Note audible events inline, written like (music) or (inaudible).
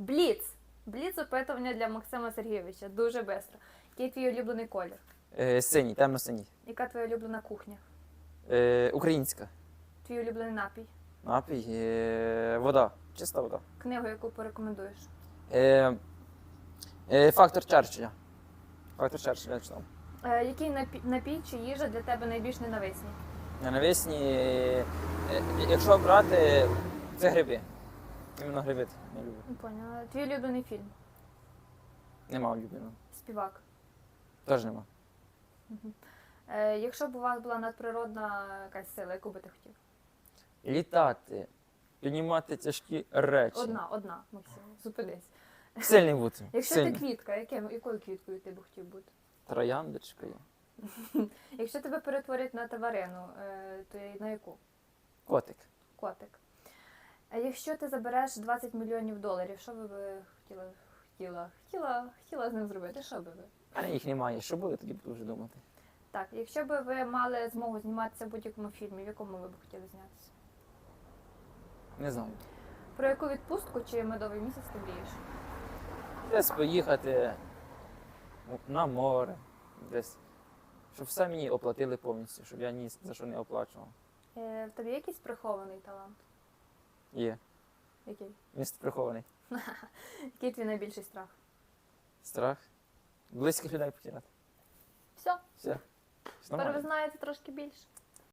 Бліц. Бліц опитування для Максима Сергійовича. Дуже швидко. Який твій улюблений колір? Е, синій, темно-синій. Яка твоя улюблена кухня? Е, українська. Твій улюблений напій? Напій. Е, вода. Чиста вода. Книгу, яку порекомендуєш? Е, е, фактор Черчилля. Фактор Черчилля я читав. Е, який напій, напій чи їжа для тебе найбільш ненависні? На навесні, е, е, якщо брати, це гриби. Іменно гриби не люблю. Не Поняла. Твій улюблений фільм? Нема улюбленого. Співак. Теж нема. Е, якщо б у вас була надприродна якась сила, яку би ти хотів? Літати, піднімати тяжкі речі. Одна, одна, Максим, зупинись. Сильний бути. (laughs) Якщо Сильний. ти квітка, яким, якою квіткою ти б хотів бути? Трояндочка є. (laughs) Якщо тебе перетворять на тварину, е, то й на яку? Котик. Котик. А якщо ти забереш 20 мільйонів доларів, що би ви хотіла, хотіла, хотіла, хотіла з ним зробити? Що би ви? А їх немає. Що буде, тоді буду вже думати. Так, якщо би ви мали змогу зніматися в будь-якому фільмі, в якому ви б хотіли знятися? Не знаю. Про яку відпустку чи медовий місяць ти мрієш? Десь поїхати на море, десь. Щоб все мені оплатили повністю, щоб я ні за що не оплачував. Е, в є якийсь прихований талант? Є. Який? Місце прихований. (laughs) Який твій найбільший страх? Страх. Близьких людей потеряти. Все, Все. Все тепер ви нормально. знаєте трошки більше.